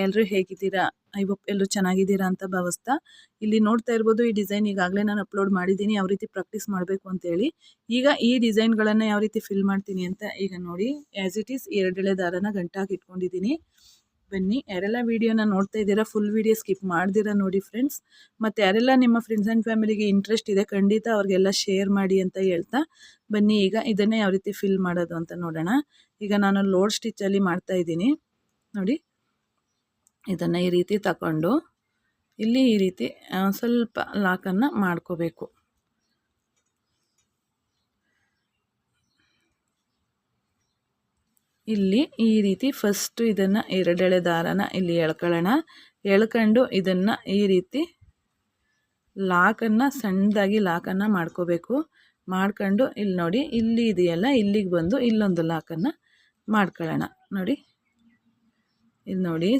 ಎಲ್ಲರೂ ಹೇಗಿದ್ದೀರಾ? I hope ಎಲ್ಲರೂ ಚೆನ್ನಾಗಿದ್ದೀರಾ ಅಂತ ಭಾವಿಸ್ತಾ. ಇಲ್ಲಿ ನೋಡ್ತಾ ಇರ್ಬೋದು ಈ ಡಿಸೈನ್ ಈಗಾಗಲೇ ನಾನು ಅಪ್ಲೋಡ್ ಮಾಡಿದ್ದೀನಿ. ಯಾವ ರೀತಿ ಪ್ರಾಕ್ಟೀಸ್ ಮಾಡಬೇಕು ಅಂತೇಳಿ. ಈಗ ಈ ಡಿಸೈನ್ಗಳನ್ನು ಯಾವ ರೀತಿ ಫಿಲ್ ಮಾಡ್ತೀನಿ ಅಂತ ಈಗ ನೋಡಿ. ಆ್ಯಸ್ ಇಟ್ ಈಸ್ ಎರಡೆಳೆ ದಾರನ ಗಂಟಾಗಿ ಇಟ್ಕೊಂಡಿದ್ದೀನಿ. ಬನ್ನಿ, ಯಾರೆಲ್ಲ ವೀಡಿಯೋನ ನೋಡ್ತಾ ಇದ್ದೀರಾ ಫುಲ್ ವೀಡಿಯೋ ಸ್ಕಿಪ್ ಮಾಡ್ದಿರಾ ನೋಡಿ ಫ್ರೆಂಡ್ಸ್ ಮತ್ತು ಯಾರೆಲ್ಲ ನಿಮ್ಮ ಫ್ರೆಂಡ್ಸ್ ಆ್ಯಂಡ್ ಫ್ಯಾಮಿಲಿಗೆ ಇಂಟ್ರೆಸ್ಟ್ ಇದೆ, ಖಂಡಿತ ಅವ್ರಿಗೆಲ್ಲ ಶೇರ್ ಮಾಡಿ ಅಂತ ಹೇಳ್ತಾ. ಬನ್ನಿ, ಈಗ ಇದನ್ನೇ ಯಾವ ರೀತಿ ಫಿಲ್ ಮಾಡೋದು ಅಂತ ನೋಡೋಣ. ಈಗ ನಾನು ಲೋಡ್ ಸ್ಟಿಚ್ಚಲ್ಲಿ ಮಾಡ್ತಾ ಇದ್ದೀನಿ. ನೋಡಿ. ಇದನ್ನು ಈ ರೀತಿ ತಗೊಂಡು ಇಲ್ಲಿ ಈ ರೀತಿ ಸ್ವಲ್ಪ ಲಾಕನ್ನು ಮಾಡ್ಕೋಬೇಕು. ಇಲ್ಲಿ ಈ ರೀತಿ ಫಸ್ಟು ಇದನ್ನು ಎರಡೆಳೆ ದಾರನ ಇಲ್ಲಿ ಎಳ್ಕೊಳ್ಳೋಣ. ಎಳ್ಕೊಂಡು ಇದನ್ನು ಈ ರೀತಿ ಲಾಕನ್ನು ಸಣ್ಣದಾಗಿ ಲಾಕನ್ನು ಮಾಡ್ಕೋಬೇಕು. ಮಾಡ್ಕೊಂಡು ಇಲ್ಲಿ ನೋಡಿ, ಇಲ್ಲಿ ಇದೆಯಲ್ಲ, ಇಲ್ಲಿಗೆ ಬಂದು ಇಲ್ಲೊಂದು ಲಾಕನ್ನು ಮಾಡ್ಕೊಳ್ಳೋಣ. ನೋಡಿ, ಇಲ್ಲಿ ನೋಡಿ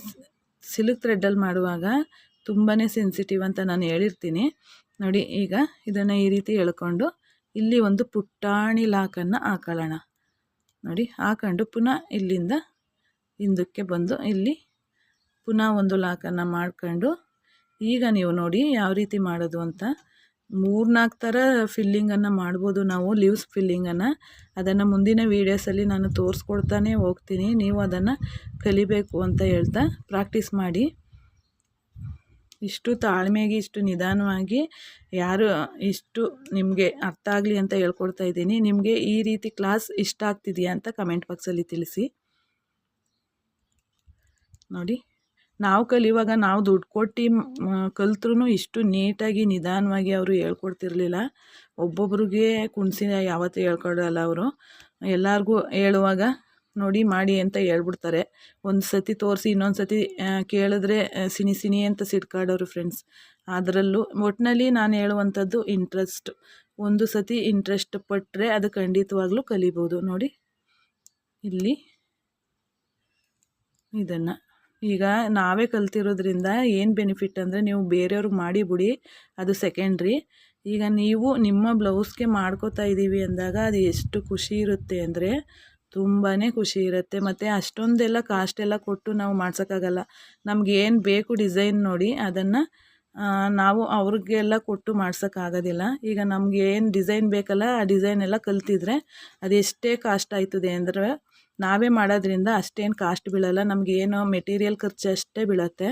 ಸಿಲ್ಕ್ ಥ್ರೆಡ್ಡಲ್ಲಿ ಮಾಡುವಾಗ ತುಂಬಾ ಸೆನ್ಸಿಟಿವ್ ಅಂತ ನಾನು ಹೇಳಿರ್ತೀನಿ. ನೋಡಿ, ಈಗ ಇದನ್ನು ಈ ರೀತಿ ಎಳ್ಕೊಂಡು ಇಲ್ಲಿ ಒಂದು ಪುಟ್ಟಾಣಿ ಲಾಕನ್ನು ಹಾಕೊಳ್ಳೋಣ. ನೋಡಿ, ಹಾಕೊಂಡು ಪುನಃ ಇಲ್ಲಿಂದ ಹಿಂದಕ್ಕೆ ಬಂದು ಇಲ್ಲಿ ಪುನಃ ಒಂದು ಲಾಕನ್ನು ಮಾಡ್ಕೊಂಡು ಈಗ ನೀವು ನೋಡಿ ಯಾವ ರೀತಿ ಮಾಡೋದು ಅಂತ ಮೂರ್ನಾಲ್ಕು ಥರ ಫಿಲ್ಲಿಂಗನ್ನು ಮಾಡ್ಬೋದು ನಾವು ಲೀವ್ಸ್ ಫಿಲ್ಲಿಂಗನ್ನು ಅದನ್ನು ಮುಂದಿನ ವೀಡಿಯೋಸಲ್ಲಿ ನಾನು ತೋರಿಸ್ಕೊಡ್ತಾನೆ ಹೋಗ್ತೀನಿ. ನೀವು ಅದನ್ನು ಕಲಿಬೇಕು ಅಂತ ಹೇಳ್ತಾ ಪ್ರಾಕ್ಟೀಸ್ ಮಾಡಿ. ಇಷ್ಟು ತಾಳ್ಮೆಗೆ, ಇಷ್ಟು ನಿಧಾನವಾಗಿ, ಯಾರು ಇಷ್ಟು ನಿಮಗೆ ಅರ್ಥ ಆಗಲಿ ಅಂತ ಹೇಳ್ಕೊಡ್ತಾ ಇದ್ದೀನಿ. ನಿಮಗೆ ಈ ರೀತಿ ಕ್ಲಾಸ್ ಇಷ್ಟ ಆಗ್ತಿದೆಯಾ ಅಂತ ಕಮೆಂಟ್ ಬಾಕ್ಸಲ್ಲಿ ತಿಳಿಸಿ. ನೋಡಿ. ನಾವು ಕಲಿಯುವಾಗ ನಾವು ದುಡ್ಡು ಕೊಟ್ಟು ಕಲ್ತ್ರೂ ಇಷ್ಟು ನೀಟಾಗಿ ನಿಧಾನವಾಗಿ ಅವರು ಹೇಳ್ಕೊಡ್ತಿರ್ಲಿಲ್ಲ. ಒಬ್ಬೊಬ್ರಿಗೆ ಕುಣಿಸಿ ಯಾವತ್ತೂ ಹೇಳ್ಕೊಡಲ್ಲ ಅವರು. ಎಲ್ಲರಿಗೂ ಹೇಳುವಾಗ ನೋಡಿ ಮಾಡಿ ಅಂತ ಹೇಳ್ಬಿಡ್ತಾರೆ. ಒಂದು ಸತಿ ತೋರಿಸಿ, ಇನ್ನೊಂದು ಸತಿ ಕೇಳಿದ್ರೆ ಸಿನಿ ಸಿನಿ ಅಂತ ಸಿಡ್ಕಾಡೋರು ಫ್ರೆಂಡ್ಸ್ ಅದರಲ್ಲೂ ಒಟ್ಟಿನಲ್ಲಿ ನಾನು ಹೇಳುವಂಥದ್ದು ಇಂಟ್ರೆಸ್ಟ್ ಒಂದು ಸತಿ ಇಂಟ್ರೆಸ್ಟ್ ಪಟ್ಟರೆ ಅದು ಖಂಡಿತವಾಗ್ಲೂ ಕಲಿಬೋದು. ನೋಡಿ, ಇಲ್ಲಿ ಇದನ್ನು. ಈಗ ನಾವೇ ಕಲ್ತಿರೋದ್ರಿಂದ ಏನು ಬೆನಿಫಿಟ್ ಅಂದರೆ ನೀವು ಬೇರೆಯವ್ರಿಗೆ ಮಾಡಿಬಿಡಿ ಅದು ಸೆಕೆಂಡ್ರಿ ಈಗ ನೀವು ನಿಮ್ಮ ಬ್ಲೌಸ್ಗೆ ಮಾಡ್ಕೋತಾ ಇದ್ದೀವಿ ಅಂದಾಗ ಅದು ಎಷ್ಟು ಖುಷಿ ಇರುತ್ತೆ ಅಂದರೆ ತುಂಬಾ ಖುಷಿ ಇರುತ್ತೆ. ಮತ್ತು ಅಷ್ಟೊಂದೆಲ್ಲ ಕಾಸ್ಟ್ ಎಲ್ಲ ಕೊಟ್ಟು ನಾವು ಮಾಡ್ಸೋಕ್ಕಾಗಲ್ಲ. ನಮ್ಗೆ ಏನು ಬೇಕು ಡಿಸೈನ್ ನೋಡಿ ಅದನ್ನು ನಾವು ಅವ್ರಿಗೆಲ್ಲ ಕೊಟ್ಟು ಮಾಡ್ಸೋಕ್ಕಾಗೋದಿಲ್ಲ. ಈಗ ನಮಗೆ ಏನು ಡಿಸೈನ್ ಬೇಕಲ್ಲ, ಆ ಡಿಸೈನ್ ಎಲ್ಲ ಕಲ್ತಿದ್ರೆ ಅದೆಷ್ಟೇ ಕಾಸ್ಟ್ ಆಯ್ತದೆ ಅಂದರೆ ನಾವೇ ಮಾಡೋದ್ರಿಂದ ಅಷ್ಟೇನು ಕಾಸ್ಟ್ ಬೀಳಲ್ಲ. ನಮಗೇನು ಮೆಟೀರಿಯಲ್ ಖರ್ಚು ಅಷ್ಟೇ ಬೀಳುತ್ತೆ.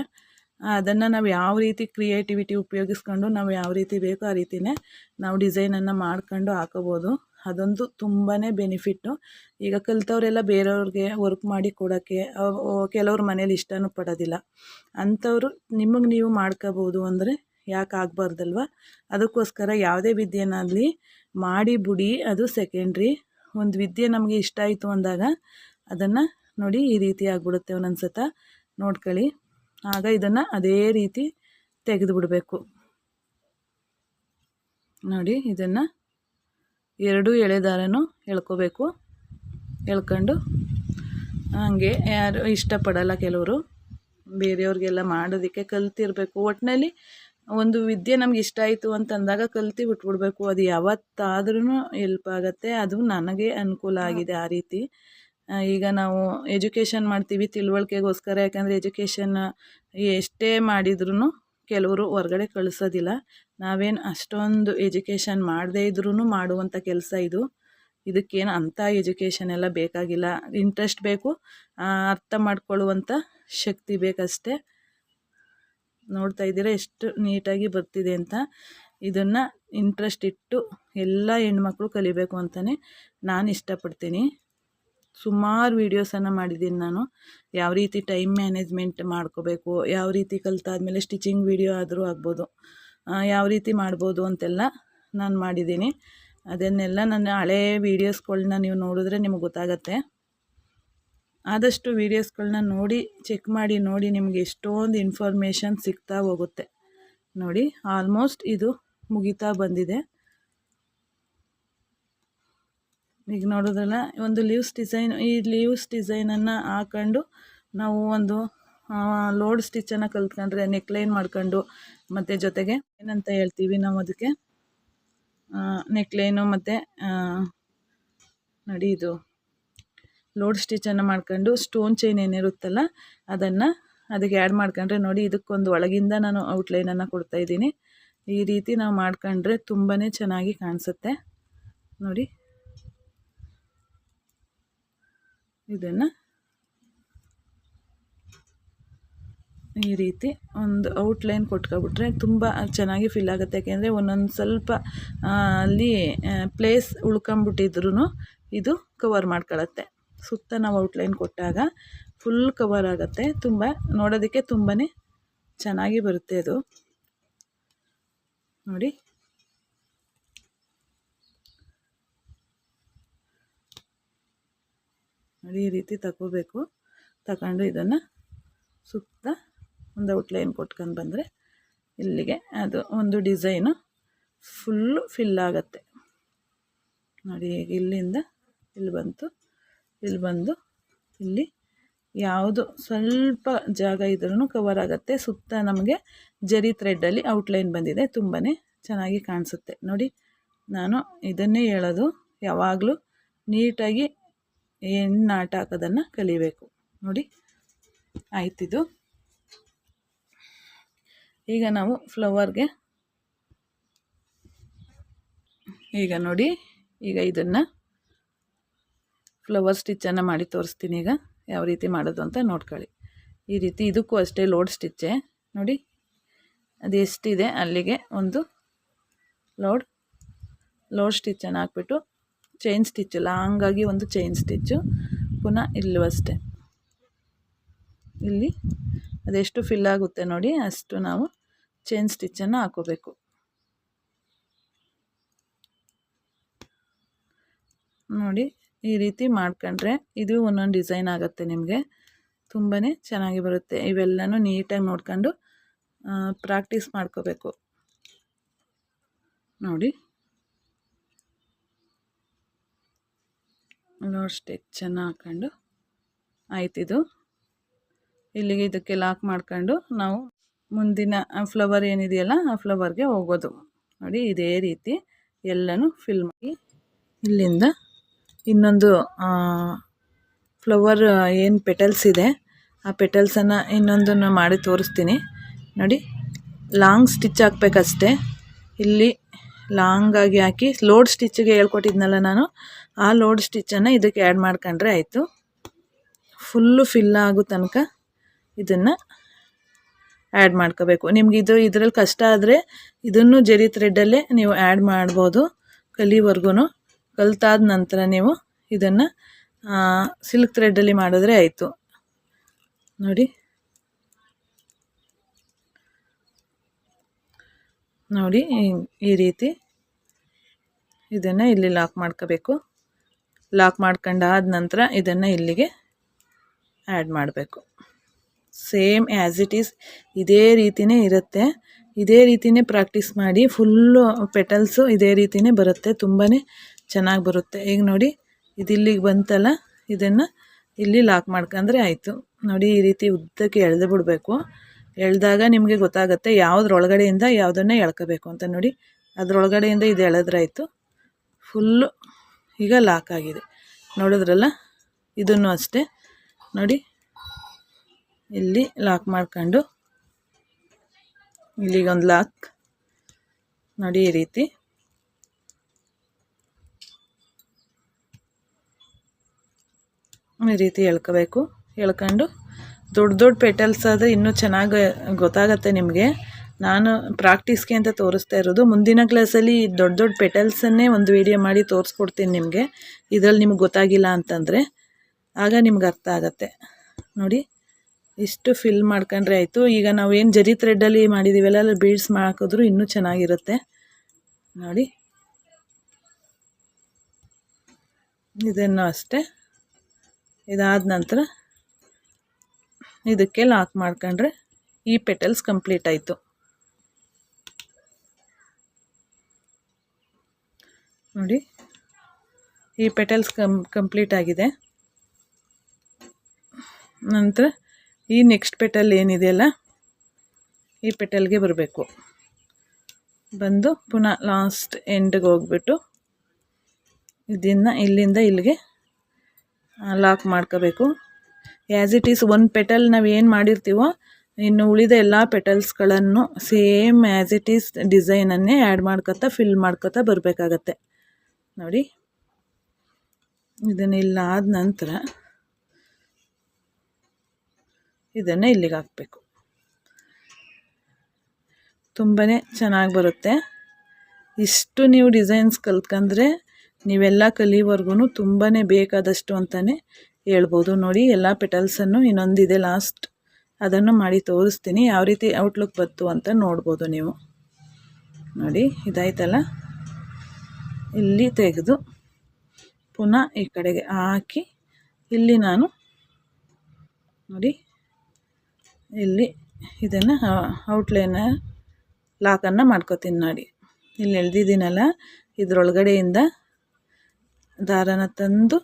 ಅದನ್ನು ನಾವು ಯಾವ ರೀತಿ ಕ್ರಿಯೇಟಿವಿಟಿ ಉಪಯೋಗಿಸ್ಕೊಂಡು ನಾವು ಯಾವ ರೀತಿ ಬೇಕೋ ಆ ರೀತಿಯೇ ನಾವು ಡಿಸೈನನ್ನು ಮಾಡ್ಕೊಂಡು ಹಾಕೋಬೋದು. ಅದೊಂದು ತುಂಬಾ ಬೆನಿಫಿಟ್ಟು ಈಗ ಕಲಿತವರೆಲ್ಲ ಬೇರೆಯವ್ರಿಗೆ ವರ್ಕ್ ಮಾಡಿ ಕೊಡೋಕ್ಕೆ ಕೆಲವ್ರ ಮನೇಲಿ ಇಷ್ಟನೂ ಪಡೋದಿಲ್ಲ. ಅಂಥವ್ರು ನಿಮಗೆ ನೀವು ಮಾಡ್ಕೋಬೋದು ಅಂದರೆ ಯಾಕೆ ಆಗಬಾರ್ದಲ್ವ? ಅದಕ್ಕೋಸ್ಕರ ಯಾವುದೇ ವಿದ್ಯೆನಾಗಲಿ, ಮಾಡಿ ಬಿಡಿ. ಅದು ಸೆಕೆಂಡ್ರಿ ಒಂದು ವಿದ್ಯೆ ನಮಗೆ ಇಷ್ಟ ಆಯಿತು ಅಂದಾಗ ಅದನ್ನು ನೋಡಿ ಈ ರೀತಿ ಆಗಿಬಿಡುತ್ತೆ ಒಂದೊಂದು ಸತ ನೋಡ್ಕೊಳ್ಳಿ. ಆಗ ಇದನ್ನು ಅದೇ ರೀತಿ ತೆಗೆದು ಬಿಡಬೇಕು ನೋಡಿ, ಇದನ್ನು ಎರಡು ಎಳೆ ದಾರನೂ ಎಳ್ಕೋಬೇಕು. ಎಳ್ಕೊಂಡು ಹಾಗೆ ಯಾರು ಇಷ್ಟಪಡಲ್ಲ ಕೆಲವರು. ಬೇರೆಯವ್ರಿಗೆಲ್ಲ ಮಾಡೋದಕ್ಕೆ ಕಲ್ತಿರಬೇಕು. ಒಟ್ಟಿನಲ್ಲಿ ಒಂದು ವಿದ್ಯೆ ನಮ್ಗೆ ಇಷ್ಟ ಆಯಿತು ಅಂತಂದಾಗ ಕಲ್ತಿ ಬಿಟ್ಬಿಡ್ಬೇಕು. ಅದು ಯಾವತ್ತಾದ್ರೂ ಎಲ್ಪ್ ಆಗುತ್ತೆ. ಅದು ನನಗೆ ಅನುಕೂಲ ಆಗಿದೆ ಆ ರೀತಿ. ಈಗ ನಾವು ಎಜುಕೇಷನ್ ಮಾಡ್ತೀವಿ ತಿಳುವಳಿಕೆಗೋಸ್ಕರ. ಯಾಕಂದರೆ ಎಜುಕೇಷನ್ ಎಷ್ಟೇ ಮಾಡಿದ್ರೂ ಕೆಲವರು ಹೊರ್ಗಡೆ ಕಳಿಸೋದಿಲ್ಲ. ನಾವೇನು ಅಷ್ಟೊಂದು ಎಜುಕೇಷನ್ ಮಾಡದೇ ಇದ್ರೂ ಮಾಡುವಂಥ ಕೆಲಸ ಇದು. ಇದಕ್ಕೇನು ಅಂಥ ಎಜುಕೇಷನ್ ಎಲ್ಲ ಬೇಕಾಗಿಲ್ಲ. ಇಂಟ್ರೆಸ್ಟ್ ಬೇಕು ಅರ್ಥ ಮಾಡ್ಕೊಳ್ಳುವಂಥ ಶಕ್ತಿ ಬೇಕಷ್ಟೇ. ನೋಡ್ತಾ ಇದ್ದೀರಾ? ಎಷ್ಟು ನೀಟಾಗಿ ಬರ್ತಿದೆ ಅಂತ. ಇದನ್ನು ಇಂಟ್ರೆಸ್ಟ್ ಇಟ್ಟು ಎಲ್ಲ ಹೆಣ್ಮಕ್ಳು ಕಲಿಬೇಕು ಅಂತಲೇ ನಾನು ಇಷ್ಟಪಡ್ತೀನಿ. ಸುಮಾರು ವೀಡಿಯೋಸನ್ನು ಮಾಡಿದ್ದೀನಿ ನಾನು. ಯಾವ ರೀತಿ ಟೈಮ್ ಮ್ಯಾನೇಜ್ಮೆಂಟ್ ಮಾಡ್ಕೋಬೇಕು, ಯಾವ ರೀತಿ ಕಲಿತಾದ್ಮೇಲೆ ಸ್ಟಿಚಿಂಗ್ ವೀಡಿಯೋ ಆದರೂ ಆಗ್ಬೋದು ಯಾವ ರೀತಿ ಮಾಡ್ಬೋದು ಅಂತೆಲ್ಲ ನಾನು ಮಾಡಿದ್ದೀನಿ. ಅದನ್ನೆಲ್ಲ ನನ್ನ ಹಳೇ ವೀಡಿಯೋಸ್ಗಳನ್ನ ನೀವು ನೋಡಿದ್ರೆ ನಿಮಗೆ ಗೊತ್ತಾಗತ್ತೆ. ಆದಷ್ಟು ವೀಡಿಯೋಸ್ಗಳನ್ನ ನೋಡಿ ಚೆಕ್ ಮಾಡಿ, ನೋಡಿ ನಿಮಗೆ ಎಷ್ಟೊಂದು ಇನ್ಫಾರ್ಮೇಷನ್ ಸಿಗ್ತಾ ಹೋಗುತ್ತೆ. ನೋಡಿ ಆಲ್ಮೋಸ್ಟ್ ಇದು ಮುಗಿತಾ ಬಂದಿದೆ. ಈಗ ನೋಡೋದಲ್ಲ ಒಂದು ಲೀವ್ಸ್ ಡಿಸೈನ್ ಈ ಲೀವ್ಸ್ ಡಿಸೈನನ್ನು ಹಾಕೊಂಡು ನಾವು ಒಂದು ಲೋಡ್ ಸ್ಟಿಚ್ಚನ್ನು ಕಲ್ತ್ಕೊಂಡ್ರೆ ನೆಕ್ಲೈನ್ ಮಾಡ್ಕೊಂಡು, ಮತ್ತು ಜೊತೆಗೆ ಏನಂತ ಹೇಳ್ತೀವಿ ನಾವು ಅದಕ್ಕೆ? ನೆಕ್ಲೈನು ಮತ್ತು ನಡಿ ಇದು. ಲೋಡ್ ಸ್ಟಿಚನ್ನು ಮಾಡ್ಕೊಂಡು ಸ್ಟೋನ್ ಚೈನ್ ಏನಿರುತ್ತಲ್ಲ ಅದನ್ನು ಅದಕ್ಕೆ ಆ್ಯಡ್ ಮಾಡ್ಕೊಂಡ್ರೆ ನೋಡಿ ಇದಕ್ಕೊಂದು ಒಳಗಿಂದ ನಾನು ಔಟ್ಲೈನನ್ನು ಕೊಡ್ತಾಯಿದ್ದೀನಿ ಈ ರೀತಿ ನಾವು ಮಾಡ್ಕೊಂಡ್ರೆ ತುಂಬಾ ಚೆನ್ನಾಗಿ ಕಾಣಿಸುತ್ತೆ. ನೋಡಿ. ಇದನ್ನು ಈ ರೀತಿ ಒಂದು ಔಟ್ಲೈನ್ ಕೊಟ್ಕೊಬಿಟ್ರೆ ತುಂಬ ಚೆನ್ನಾಗಿ ಫಿಲ್ ಆಗುತ್ತೆ. ಯಾಕೆಂದರೆ ಒಂದೊಂದು ಸ್ವಲ್ಪ ಅಲ್ಲಿ ಪ್ಲೇಸ್ ಉಳ್ಕೊಂಬಿಟ್ಟಿದ್ರು ಇದು ಕವರ್ ಮಾಡ್ಕೊಳ್ಳುತ್ತೆ ಸುತ್ತ ನಾವು ಔಟ್ಲೈನ್ ಕೊಟ್ಟಾಗ ಫುಲ್ ಕವರ್ ಆಗುತ್ತೆ. ತುಂಬ, ನೋಡೋದಕ್ಕೆ ತುಂಬಾ ಚೆನ್ನಾಗಿ ಬರುತ್ತೆ ಅದು. ನೋಡಿ. ನೋಡಿ, ಈ ರೀತಿ ತಗೋಬೇಕು. ತಗೊಂಡು ಇದನ್ನು ಸುತ್ತ ಒಂದು ಔಟ್ಲೈನ್ ಕೊಟ್ಕೊಂಡು ಬಂದರೆ ಇಲ್ಲಿಗೆ ಅದು ಒಂದು ಡಿಸೈನು ಫುಲ್ಲು ಫಿಲ್ ಆಗುತ್ತೆ. ನೋಡಿ ಇಲ್ಲಿಂದ ಇಲ್ಲಿ ಬಂತು. ಇಲ್ಲಿ ಬಂದು ಇಲ್ಲಿ ಯಾವುದು ಸ್ವಲ್ಪ ಜಾಗ ಇದ್ರೂ ಕವರ್ ಆಗುತ್ತೆ. ಸುತ್ತ ನಮಗೆ ಜರಿ ಥ್ರೆಡ್ಡಲ್ಲಿ ಔಟ್ಲೈನ್ ಬಂದಿದೆ. ತುಂಬಾ ಚೆನ್ನಾಗಿ ಕಾಣಿಸುತ್ತೆ. ನೋಡಿ, ನಾನು ಇದನ್ನೇ ಹೇಳೋದು. ಯಾವಾಗಲೂ ನೀಟಾಗಿ ಹೆಣ್ಣು ಆಟ ಹಾಕೋದನ್ನು ಕಲಿಬೇಕು. ನೋಡಿ, ಆಯ್ತಿದು. ಈಗ ನಾವು ಫ್ಲವರ್ಗೆ ಈಗ ನೋಡಿ, ಈಗ ಇದನ್ನು ಫ್ಲವರ್ ಸ್ಟಿಚ್ಚನ್ನು ಮಾಡಿ ತೋರಿಸ್ತೀನಿ ಈಗ. ಯಾವ ರೀತಿ ಮಾಡೋದು ಅಂತ ನೋಡ್ಕೊಳ್ಳಿ. ಈ ರೀತಿ ಇದಕ್ಕೂ ಅಷ್ಟೇ ಲೋಡ್ ಸ್ಟಿಚ್ಚೆ ನೋಡಿ, ಅದು ಎಷ್ಟಿದೆ ಅಲ್ಲಿಗೆ ಒಂದು ಲೋಡ್ ಲೋಡ್ ಸ್ಟಿಚ್ಚನ್ನು ಹಾಕ್ಬಿಟ್ಟು ಚೈನ್ ಸ್ಟಿಚ್ಚು ಲಾಂಗಾಗಿ ಒಂದು ಚೈನ್ ಸ್ಟಿಚ್ಚು ಪುನಃ ಇಲ್ಲೂ ಅಷ್ಟೇ. ಇಲ್ಲಿ ಅದೆಷ್ಟು ಫಿಲ್ ಆಗುತ್ತೆ ನೋಡಿ, ಅಷ್ಟು ನಾವು ಚೈನ್ ಸ್ಟಿಚ್ಚನ್ನು ಹಾಕೋಬೇಕು. ನೋಡಿ ಈ ರೀತಿ ಮಾಡ್ಕೊಂಡ್ರೆ ಇದು ಒಂದೊಂದು ಡಿಸೈನ್ ಆಗುತ್ತೆ ನಿಮಗೆ. ತುಂಬಾ ಚೆನ್ನಾಗಿ ಬರುತ್ತೆ. ಇವೆಲ್ಲನೂ ನೀಟಾಗಿ ನೋಡ್ಕೊಂಡು ಪ್ರಾಕ್ಟೀಸ್ ಮಾಡ್ಕೋಬೇಕು. ನೋಡಿ. ನೋಡಿ ಸ್ಟಿಚ್ಚನ್ನು ಹಾಕ್ಕೊಂಡು ಆಯ್ತಿದು. ಇಲ್ಲಿಗೆ ಇದಕ್ಕೆ ಲಾಕ್ ಮಾಡ್ಕೊಂಡು ನಾವು ಮುಂದಿನ ಫ್ಲವರ್ ಏನಿದೆಯಲ್ಲ ಆ ಫ್ಲವರ್ಗೆ ಹೋಗೋದು. ನೋಡಿ, ಇದೇ ರೀತಿ ಎಲ್ಲನೂ ಫಿಲ್ ಮಾಡಿ ಇಲ್ಲಿಂದ ಇನ್ನೊಂದು ಫ್ಲವರ್ ಏನು ಪೆಟಲ್ಸ್ ಇದೆ. ಆ ಪೆಟಲ್ಸನ್ನು ಇನ್ನೊಂದನ್ನು ಮಾಡಿ ತೋರಿಸ್ತೀನಿ. ನೋಡಿ ಲಾಂಗ್ ಸ್ಟಿಚ್ ಹಾಕ್ಬೇಕಷ್ಟೆ. ಇಲ್ಲಿ ಲಾಂಗಾಗಿ ಹಾಕಿ ಲೋಡ್ ಸ್ಟಿಚ್ಗೆ ಹೇಳ್ಕೊಟ್ಟಿದ್ನಲ್ಲ ನಾನು, ಆ ಲೋಡ್ ಸ್ಟಿಚ್ಚನ್ನು ಇದಕ್ಕೆ ಆ್ಯಡ್ ಮಾಡ್ಕೊಂಡ್ರೆ ಆಯಿತು. ಫುಲ್ಲು ಫಿಲ್ ಆಗೋ ತನಕ ಇದನ್ನು ಆ್ಯಡ್ ಮಾಡ್ಕೋಬೇಕು. ನಿಮ್ಗೆ ಇದು ಇದರಲ್ಲಿ ಕಷ್ಟ ಆದರೆ ಇದನ್ನು ಜರಿ ಥ್ರೆಡ್ಡಲ್ಲೇ ನೀವು ಆ್ಯಡ್ ಮಾಡ್ಬೋದು ಕಲಿವರೆಗೂ ಕಲ್ತಾದ ನಂತರ ನೀವು ಇದನ್ನು ಸಿಲ್ಕ್ ಥ್ರೆಡ್ಡಲ್ಲಿ ಮಾಡಿದ್ರೆ ಆಯಿತು. ನೋಡಿ. ನೋಡಿ, ಈ- ರೀತಿ ಇದನ್ನು ಇಲ್ಲಿ ಲಾಕ್ ಮಾಡ್ಕೋಬೇಕು. ಲಾಕ್ ಮಾಡ್ಕೊಂಡಾದ ನಂತರ ಇದನ್ನು ಇಲ್ಲಿಗೆ ಆ್ಯಡ್ ಮಾಡಬೇಕು. ಸೇಮ್ ಆ್ಯಸ್ ಇಟ್ ಈಸ್ ಇದೇ ರೀತಿಯೇ ಇರುತ್ತೆ. ಇದೇ ರೀತಿಯೇ ಪ್ರಾಕ್ಟೀಸ್ ಮಾಡಿ ಫುಲ್ಲು ಪೆಟಲ್ಸು ಇದೇ ರೀತಿಯೇ ಬರುತ್ತೆ. ತುಂಬಾ ಚೆನ್ನಾಗಿ ಬರುತ್ತೆ. ಈಗ ನೋಡಿ, ಇದು ಇಲ್ಲಿಗೆ ಬಂತಲ್ಲ, ಇದನ್ನು ಇಲ್ಲಿ ಲಾಕ್ ಮಾಡ್ಕೊಂಡ್ರೆ ಆಯಿತು. ನೋಡಿ, ಈ ರೀತಿ ಉದ್ದಕ್ಕೆ ಎಳೆದು ಬಿಡಬೇಕು. ಎಳೆದಾಗ ನಿಮಗೆ ಗೊತ್ತಾಗುತ್ತೆ ಯಾವುದ್ರೊಳಗಡೆಯಿಂದ ಯಾವುದನ್ನು ಎಳ್ಕೋಬೇಕು ಅಂತ ನೋಡಿ. ಅದರೊಳಗಡೆಯಿಂದ ಇದು ಎಳೆದ್ರಾಯ್ತು. ಫುಲ್ಲು ಈಗ ಲಾಕ್ ಆಗಿದೆ. ನೋಡಿದ್ರಲ್ಲ? ಇದನ್ನು ಅಷ್ಟೇ. ನೋಡಿ, ಇಲ್ಲಿ ಲಾಕ್ ಮಾಡ್ಕೊಂಡು ಇಲ್ಲಿಗೊಂದು ಲಾಕ್ ನೋಡಿ, ಈ ರೀತಿ. ಈ ರೀತಿ ಎಳ್ಕೋಬೇಕು. ಎಳ್ಕೊಂಡು ದೊಡ್ಡ ದೊಡ್ಡ ಪೆಟಲ್ಸ್ ಆದರೆ ಇನ್ನೂ ಚೆನ್ನಾಗಿ ಗೊತ್ತಾಗತ್ತೆ ನಿಮಗೆ. ನಾನು ಪ್ರಾಕ್ಟೀಸ್ಗೆ ಅಂತ ತೋರಿಸ್ತಾ ಇರೋದು. ಮುಂದಿನ ಕ್ಲಾಸಲ್ಲಿ ದೊಡ್ಡ ದೊಡ್ಡ ಪೆಟಲ್ಸನ್ನೇ ಒಂದು ವಿಡಿಯೋ ಮಾಡಿ ತೋರಿಸ್ಕೊಡ್ತೀನಿ ನಿಮಗೆ. ಇದರಲ್ಲಿ ನಿಮ್ಗೆ ಗೊತ್ತಾಗಿಲ್ಲ ಅಂತಂದರೆ. ಆಗ ನಿಮ್ಗೆ ಅರ್ಥ ಆಗತ್ತೆ. ನೋಡಿ, ಇಷ್ಟು ಫಿಲ್ ಮಾಡ್ಕೊಂಡ್ರೆ ಆಯಿತು. ಈಗ ನಾವು ಏನು ಜರಿ ಥ್ರೆಡ್ಡಲ್ಲಿ ಮಾಡಿದ್ದೀವಲ್ಲ ಅಲ್ಲಿ ಬೀಡ್ಸ್ ಹಾಕಿದ್ರು ಇನ್ನೂ ಚೆನ್ನಾಗಿರುತ್ತೆ. ನೋಡಿ. ಇದನ್ನು ಅಷ್ಟೇ. ಇದಾದ ನಂತರ ಇದಕ್ಕೆ ಲಾಕ್ ಮಾಡ್ಕೊಂಡ್ರೆ ಈ ಪೆಟಲ್ಸ್ ಕಂಪ್ಲೀಟ್ ಆಯಿತು. ನೋಡಿ, ಈ ಪೆಟಲ್ಸ್ ಕಂ, ಕಂಪ್ಲೀಟ್ ಆಗಿದೆ. ನಂತರ ಈ ನೆಕ್ಸ್ಟ್ ಪೆಟಲ್ ಏನಿದೆಯಲ್ಲ ಈ ಪೆಟಲ್ಗೆ ಬರಬೇಕು. ಬಂದು ಪುನಃ ಲಾಸ್ಟ್ ಎಂಡ್ಗೆ ಹೋಗ್ಬಿಟ್ಟು ಇದನ್ನು ಇಲ್ಲಿಂದ ಇಲ್ಲಿಗೆ ಲಾಕ್ ಮಾಡ್ಕೋಬೇಕು. ಆ್ಯಸ್ ಇಟ್ ಈಸ್ ಒಂದು ಪೆಟಲ್ ನಾವು ಏನು ಮಾಡಿರ್ತೀವೋ, ಇನ್ನು ಉಳಿದ ಎಲ್ಲ ಪೆಟಲ್ಸ್ಗಳನ್ನು ಸೇಮ್ ಆ್ಯಸ್ ಇಟ್ ಈಸ್ ಡಿಸೈನನ್ನೇ ಆ್ಯಡ್ ಮಾಡ್ಕೊತಾ ಫಿಲ್ ಮಾಡ್ಕೊತಾ ಬರಬೇಕಾಗತ್ತೆ. ನೋಡಿ. ಇದನ್ನೆಲ್ಲ ಆದ ನಂತರ ಇದನ್ನು ಇಲ್ಲಿಗೆ ಹಾಕಬೇಕು. ತುಂಬಾ ಚೆನ್ನಾಗಿ ಬರುತ್ತೆ. ಇಷ್ಟು ನೀವು ಡಿಸೈನ್ಸ್ ಕಲ್ತ್ಕೊಂಡ್ರೆ ನೀವೆಲ್ಲ ಕಲಿವರೆಗೂ ತುಂಬಾ ಬೇಕಾದಷ್ಟು ಅಂತಲೇ ಹೇಳ್ಬೋದು. ನೋಡಿ, ಎಲ್ಲ ಪೆಟಲ್ಸನ್ನು ಇನ್ನೊಂದಿದೆ ಲಾಸ್ಟ್ ಅದನ್ನು ಮಾಡಿ ತೋರಿಸ್ತೀನಿ. ಯಾವ ರೀತಿ ಔಟ್ಲುಕ್ ಬಂತು ಅಂತ ನೋಡ್ಬೋದು ನೀವು. ನೋಡಿ, ಇದಾಯ್ತಲ್ಲ? ಇಲ್ಲಿ ತೆಗೆದು ಪುನಃ ಈ ಕಡೆಗೆ ಹಾಕಿ, ಇಲ್ಲಿ ನಾನು, ನೋಡಿ, ಇಲ್ಲಿ ಇದನ್ನು ಔಟ್ಲೈನ ಲಾಕನ್ನು ಮಾಡ್ಕೋತೀನಿ. ನೋಡಿ, ಇಲ್ಲಿ ಎಳ್ದಿದ್ದೀನಲ್ಲ? ಇದರೊಳಗಡೆಯಿಂದ ದಾರನ ತಂದು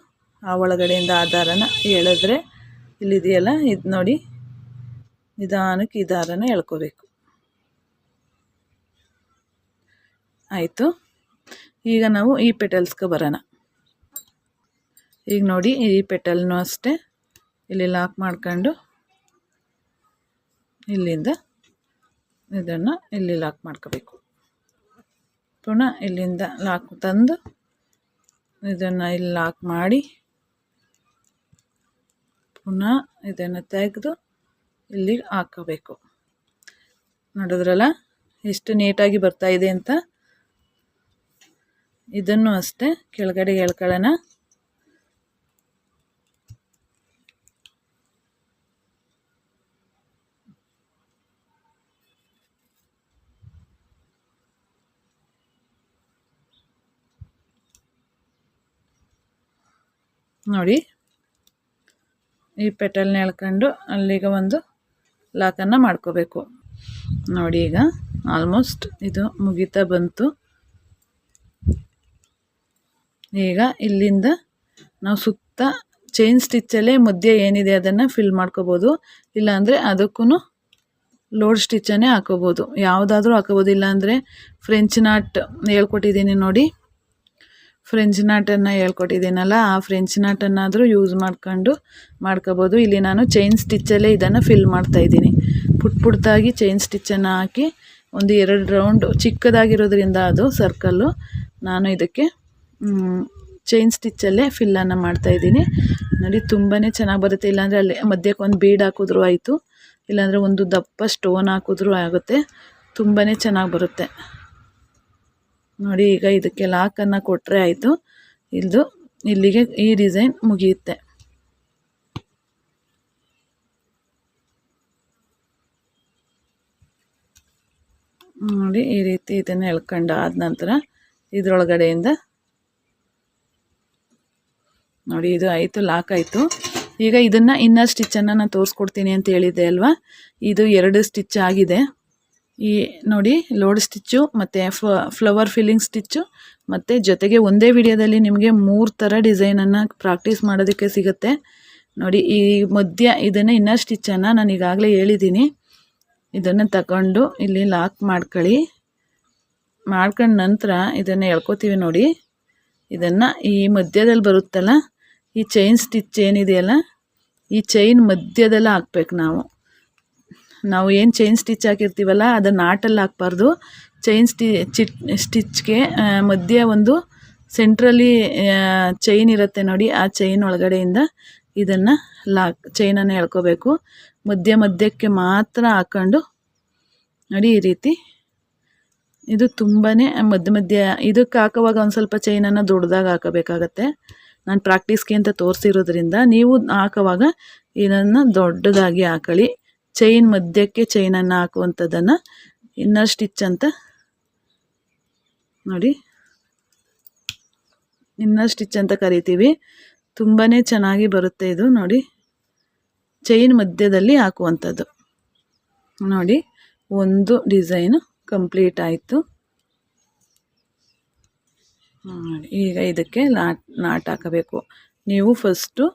ಆ ಒಳಗಡೆಯಿಂದ ಆ ದಾರನ ಎಳೆದ್ರೆ ಇಲ್ಲಿದೆಯಲ್ಲ? ಇದು ನೋಡಿ. ನಿಧಾನಕ್ಕೆ ಈ ದಾರನ ಎಳ್ಕೋಬೇಕು. ಆಯಿತು. ಈಗ ನಾವು ಈ ಪೆಟಲ್ಸ್ಗೆ ಬರೋಣ. ಈಗ ನೋಡಿ, ಈ ಪೆಟಲ್ನು ಅಷ್ಟೇ. ಇಲ್ಲಿ ಲಾಕ್ ಮಾಡ್ಕೊಂಡು ಇಲ್ಲಿಂದ ಇದನ್ನು ಇಲ್ಲಿ ಲಾಕ್ ಮಾಡ್ಕೋಬೇಕು. ಪುನಃ ಇಲ್ಲಿಂದ ಲಾಕ್ ತಂದು ಇದನ್ನು ಇಲ್ಲಿ ಲಾಕ್ ಮಾಡಿ ಪುನಃ ಇದನ್ನು ತೆಗೆದು ಇಲ್ಲಿ ಹಾಕಬೇಕು. ನೋಡಿದ್ರಲ್ಲ? ಎಷ್ಟು ನೀಟಾಗಿ ಬರ್ತಾ ಇದೆ ಅಂತ? ಇದನ್ನು ಅಷ್ಟೇ ಕೆಳಗಡೆ ಎಳ್ಕೊಳ್ಳೋಣ. ನೋಡಿ ಈ ಪೆಟಲ್ನ ಎಳ್ಕೊಂಡು ಅಲ್ಲಿಗೆ ಒಂದು ಲಾಕನ್ನು ಮಾಡ್ಕೋಬೇಕು. ನೋಡಿ ಈಗ ಆಲ್ಮೋಸ್ಟ್ ಇದು ಮುಗಿತಾ ಬಂತು. ಈಗ ಇಲ್ಲಿಂದ ನಾವು ಸುತ್ತ ಚೈನ್ ಸ್ಟಿಚ್ಚಲ್ಲೇ ಮಧ್ಯೆ ಏನಿದೆ ಅದನ್ನು ಫಿಲ್ ಮಾಡ್ಕೋಬೋದು. ಇಲ್ಲಾಂದರೆ ಅದಕ್ಕೂ ಲೋಡ್ ಸ್ಟಿಚ್ಚನ್ನೇ ಹಾಕೋಬೋದು. ಯಾವುದಾದ್ರೂ ಹಾಕೋಬೋದು. ಇಲ್ಲಾಂದರೆ ಫ್ರೆಂಚ್ ನಾಟ್ ಹೇಳ್ಕೊಟ್ಟಿದ್ದೀನಿ ನೋಡಿ. ಫ್ರೆಂಚ್ ನಾಟನ್ನು ಹೇಳ್ಕೊಟ್ಟಿದ್ದೀನಲ್ಲ, ಆ ಫ್ರೆಂಚ್ ನಾಟನ್ನಾದರೂ ಯೂಸ್ ಮಾಡ್ಕೊಂಡು ಮಾಡ್ಕೋಬೋದು. ಇಲ್ಲಿ ನಾನು ಚೈನ್ ಸ್ಟಿಚ್ಚಲ್ಲೇ ಇದನ್ನು ಫಿಲ್ ಮಾಡ್ತಾಯಿದ್ದೀನಿ ಪುಟ್ ಪುಟ್ಟಾಗಿ ಚೈನ್ ಸ್ಟಿಚ್ಚನ್ನು ಹಾಕಿ ಒಂದು ಎರಡು ರೌಂಡ್ ಚಿಕ್ಕದಾಗಿರೋದ್ರಿಂದ ಅದು ಸರ್ಕಲ್ಲು ನಾನು ಇದಕ್ಕೆ ಚೈನ್ ಸ್ಟಿಚ್ಚಲ್ಲೇ ಫಿಲ್ಲನ್ನು ಮಾಡ್ತಾಯಿದ್ದೀನಿ ನೋಡಿ ತುಂಬಾ ಚೆನ್ನಾಗಿ ಬರುತ್ತೆ. ಇಲ್ಲಾಂದರೆ ಅಲ್ಲಿ ಮಧ್ಯಕ್ಕೆ ಒಂದು ಬೀಡ್ ಹಾಕಿದ್ರೂ ಆಯಿತು. ಇಲ್ಲಾಂದರೆ ಒಂದು ದಪ್ಪ ಸ್ಟೋನ್ ಹಾಕಿದ್ರೂ ಆಗುತ್ತೆ. ತುಂಬಾ ಚೆನ್ನಾಗಿ ಬರುತ್ತೆ. ನೋಡಿ, ಈಗ ಇದಕ್ಕೆ ಲಾಕನ್ನು ಕೊಟ್ಟರೆ ಆಯಿತು. ಇದು ಇಲ್ಲಿಗೆ ಈ ಡಿಸೈನ್ ಮುಗಿಯುತ್ತೆ. ನೋಡಿ, ಈ ರೀತಿ ಇದನ್ನು ಎಳ್ಕೊಂಡು ಆದ ನಂತರ ಇದರೊಳಗಡೆಯಿಂದ ನೋಡಿ, ಇದು ಆಯಿತು ಲಾಕ್ ಆಯಿತು. ಈಗ ಇದನ್ನು ಇನ್ನರ್ ಸ್ಟಿಚ್ಚನ್ನು ನಾನು ತೋರಿಸ್ಕೊಡ್ತೀನಿ ಅಂತ ಹೇಳಿದ್ದೆ ಅಲ್ವಾ? ಇದು ಎರಡು ಸ್ಟಿಚ್ ಆಗಿದೆ. ಈ ನೋಡಿ ಲೋಡ್ ಸ್ಟಿಚ್ಚು ಮತ್ತು ಫ್ಲವರ್ ಫಿಲ್ಲಿಂಗ್ ಸ್ಟಿಚ್ಚು ಮತ್ತು ಜೊತೆಗೆ ಒಂದೇ ವಿಡಿಯೋದಲ್ಲಿ ನಿಮಗೆ ಮೂರು ಥರ ಡಿಸೈನನ್ನು ಪ್ರಾಕ್ಟೀಸ್ ಮಾಡೋದಕ್ಕೆ ಸಿಗುತ್ತೆ. ನೋಡಿ ಈ ಮಧ್ಯ ಇದನ್ನು ಇನ್ನರ್ ಸ್ಟಿಚ್ಚನ್ನು ನಾನು ಈಗಾಗಲೇ ಹೇಳಿದ್ದೀನಿ ಇದನ್ನು ತಗೊಂಡು ಇಲ್ಲಿ ಲಾಕ್ ಮಾಡ್ಕೊಳ್ಳಿ. ಮಾಡ್ಕೊಂಡ ನಂತರ ಇದನ್ನು ಎಳ್ಕೊತೀವಿ ನೋಡಿ. ಇದನ್ನು ಈ ಮಧ್ಯದಲ್ಲಿ ಬರುತ್ತಲ್ಲ, ಈ ಚೈನ್ ಸ್ಟಿಚ್ ಏನಿದೆಯಲ್ಲ, ಈ ಚೈನ್ ಮಧ್ಯದಲ್ಲ ಹಾಕ್ಬೇಕು ನಾವು. ನಾವು ಏನು ಚೈನ್ ಸ್ಟಿಚ್ ಹಾಕಿರ್ತೀವಲ್ಲ, ಅದನ್ನು ಆಟಲ್ಲಿ ಹಾಕ್ಬಾರ್ದು. ಚೈನ್ ಸ್ಟಿ ಚಿಟ್ ಸ್ಟಿಚ್ಗೆ ಮಧ್ಯೆ ಒಂದು ಸೆಂಟ್ರಲ್ಲಿ ಚೈನ್ ಇರುತ್ತೆ ನೋಡಿ, ಆ ಚೈನ್ ಒಳಗಡೆಯಿಂದ ಇದನ್ನು ಲಾಕ್ ಚೈನನ್ನು ಎಳ್ಕೋಬೇಕು. ಮಧ್ಯ ಮಧ್ಯಕ್ಕೆ ಮಾತ್ರ ಹಾಕ್ಕೊಂಡು ನೋಡಿ ಈ ರೀತಿ. ಇದು ತುಂಬಾ ಮಧ್ಯ ಮಧ್ಯ ಇದಕ್ಕೆ ಹಾಕೋವಾಗ ಒಂದು ಸ್ವಲ್ಪ ಚೈನನ್ನು ದೊಡ್ಡದಾಗ ಹಾಕಬೇಕಾಗತ್ತೆ. ನಾನು ಪ್ರಾಕ್ಟೀಸ್ಗೆ ಅಂತ ತೋರಿಸಿರೋದ್ರಿಂದ ನೀವು ಹಾಕೋವಾಗ ಇದನ್ನು ದೊಡ್ಡದಾಗಿ ಹಾಕೊಳ್ಳಿ ಚೈನ್ ಮಧ್ಯಕ್ಕೆ ಚೈನನ್ನು ಹಾಕುವಂಥದ್ದನ್ನು ಇನ್ನರ್ ಸ್ಟಿಚ್ ಅಂತ ನೋಡಿ. ಇನ್ನರ್ ಸ್ಟಿಚ್ ಅಂತ ಕರಿತೀವಿ. ತುಂಬಾ ಚೆನ್ನಾಗಿ ಬರುತ್ತೆ ಇದು ನೋಡಿ. ಚೈನ್ ಮಧ್ಯದಲ್ಲಿ ಹಾಕುವಂಥದ್ದು. ನೋಡಿ, ಒಂದು ಡಿಸೈನು ಕಂಪ್ಲೀಟ್ ಆಯಿತು. ಈಗ ಇದಕ್ಕೆ ನಾಟ್ ನಾಟ್ ಹಾಕಬೇಕು. ನೀವು ಫಸ್ಟು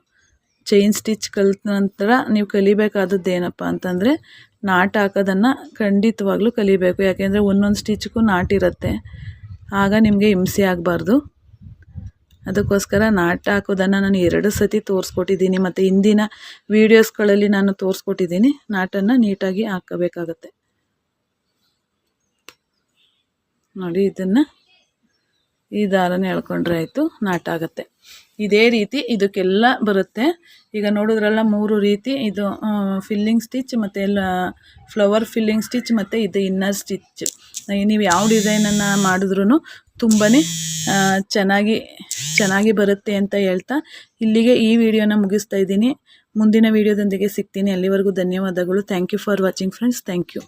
ಚೈನ್ ಸ್ಟಿಚ್ ಕಲಿತ ನಂತರ ನೀವು ಕಲಿಬೇಕಾದದ್ದು ಏನಪ್ಪ ಅಂತಂದರೆ ನಾಟ್ ಹಾಕೋದನ್ನು ಖಂಡಿತವಾಗ್ಲೂ ಕಲಿಬೇಕು. ಯಾಕೆಂದರೆ ಒಂದೊಂದು ಸ್ಟಿಚ್ಗೂ ನಾಟಿರುತ್ತೆ ಆಗ ನಿಮಗೆ ಹಿಂಸೆ ಆಗಬಾರ್ದು. ಅದಕ್ಕೋಸ್ಕರ ನಾಟ ಹಾಕೋದನ್ನು ನಾನು ಎರಡು ಸತಿ ತೋರಿಸ್ಕೊಟ್ಟಿದ್ದೀನಿ. ಮತ್ತು ಹಿಂದಿನ ವೀಡಿಯೋಸ್ಗಳಲ್ಲಿ ನಾನು ತೋರಿಸ್ಕೊಟ್ಟಿದ್ದೀನಿ. ನಾಟನ್ನು ನೀಟಾಗಿ ಹಾಕಬೇಕಾಗತ್ತೆ. ನೋಡಿ, ಇದನ್ನು ಈ ದಾರನ ಎಳ್ಕೊಂಡ್ರೆ ಆಯಿತು, ನಾಟ ಆಗುತ್ತೆ. ಇದೇ ರೀತಿ ಇದಕ್ಕೆಲ್ಲ ಬರುತ್ತೆ. ಈಗ ನೋಡಿದ್ರಲ್ಲ ಮೂರು ರೀತಿ, ಇದು ಫಿಲ್ಲಿಂಗ್ ಸ್ಟಿಚ್ ಮತ್ತು ಎಲ್ಲ ಫ್ಲವರ್ ಫಿಲ್ಲಿಂಗ್ ಸ್ಟಿಚ್ ಮತ್ತು ಇದು ಇನ್ನರ್ ಸ್ಟಿಚ್ ನೀವು ಯಾವ ಡಿಸೈನನ್ನು ಮಾಡಿದ್ರೂ ತುಂಬಾ ಚೆನ್ನಾಗಿ ಚೆನ್ನಾಗಿ ಬರುತ್ತೆ ಅಂತ ಹೇಳ್ತಾ ಇಲ್ಲಿಗೆ ಈ ವಿಡಿಯೋನ ಮುಗಿಸ್ತಾ ಇದ್ದೀನಿ. ಮುಂದಿನ ವಿಡಿಯೋದೊಂದಿಗೆ ಸಿಗ್ತೀನಿ. ಅಲ್ಲಿವರೆಗೂ ಧನ್ಯವಾದಗಳು. Thank you for watching friends thank you